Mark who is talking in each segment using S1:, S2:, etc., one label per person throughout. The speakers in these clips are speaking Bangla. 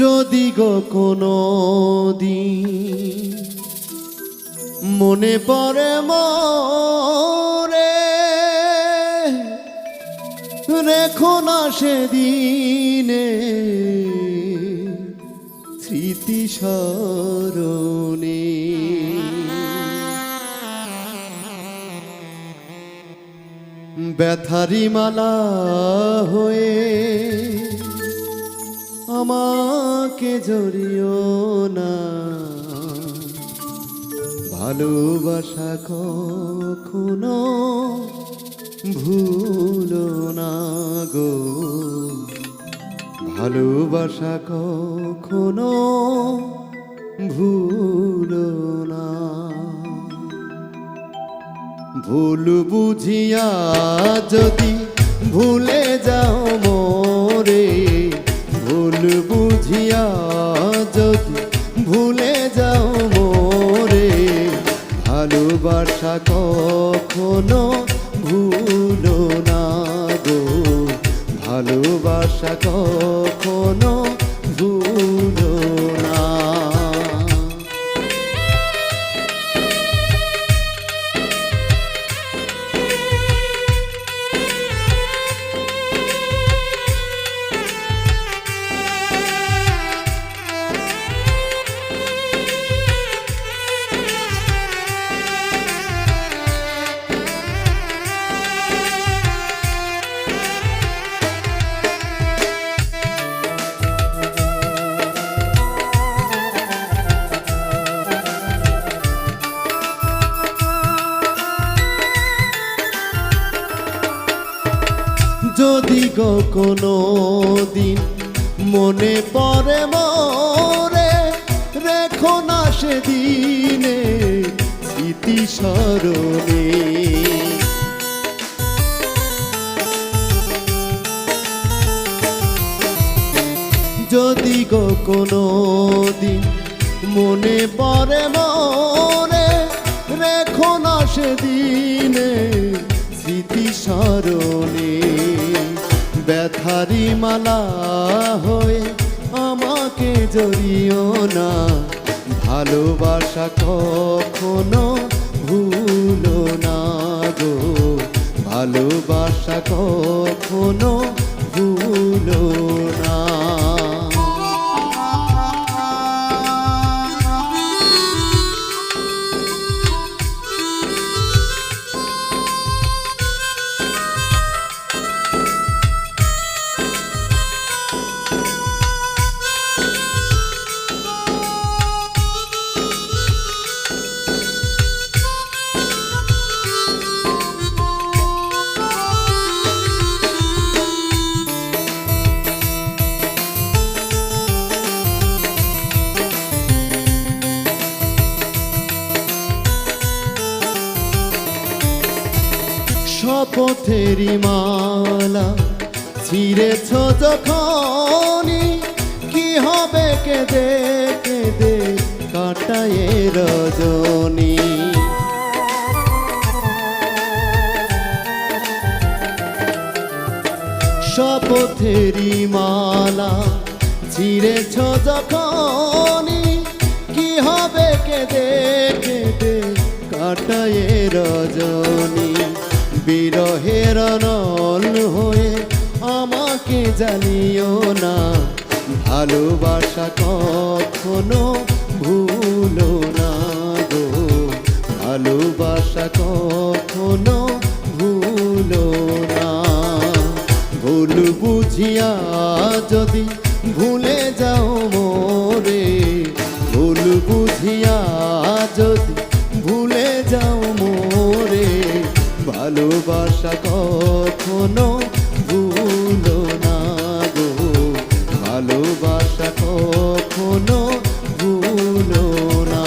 S1: যদি গো কোনো দিন মনে পড়ে মরে, রেখো না সেদিনে স্মৃতি স্মরণে। ব্যথারি মালা হয়ে আমাকে জড়িও না। ভালোবাসা কখনো ভুলো না গো। ভালোবাসা কখনো ভুলো না। ভুল বুঝিয়া যদি ভুলে যাও মোরে ভুলে যাও মোরে ভালোবাসা কখনো ভুলো না গো। ভালোবাসা কখনো ভুলো গো কোনো দিন মনে পড়ে মরে, রেখো না সেদিনে স্মৃতি স্মরণে। যদি গো কোনো দিন মনে পড়ে মরে, রেখো না সেদিনে মালা হয়ে আমাকে জড়িও না। ভালোবাসা কখনো ভুলো না গো। ভালোবাসা কখনো ভুলো না। শপথেরি মালা ছিঁড়েছ যখনই। কি হবে কেঁদে কেঁদে কাটায় রজনী। শপথেরি মালা ছিঁড়েছ যখনই। কি হবে কেঁদে কেঁদে কাটায় রজনী। বিরহের নল হয়ে আমাকে জানিও না। ভালোবাসা কখনো ভুলো না গো। ভালোবাসা কখনো ভুলো না। ভুল বুঝিয়া যদি ভুলে যাও মোরে। ভুল বুঝিয়া যদি ভালোবাসা কখনো ভুলো না গো। ভালোবাসা কখনো ভুলো না।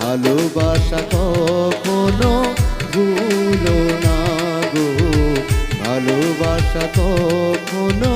S1: ভালোবাসা কখনো ভুলো না গো। ভালোবাসা কখনো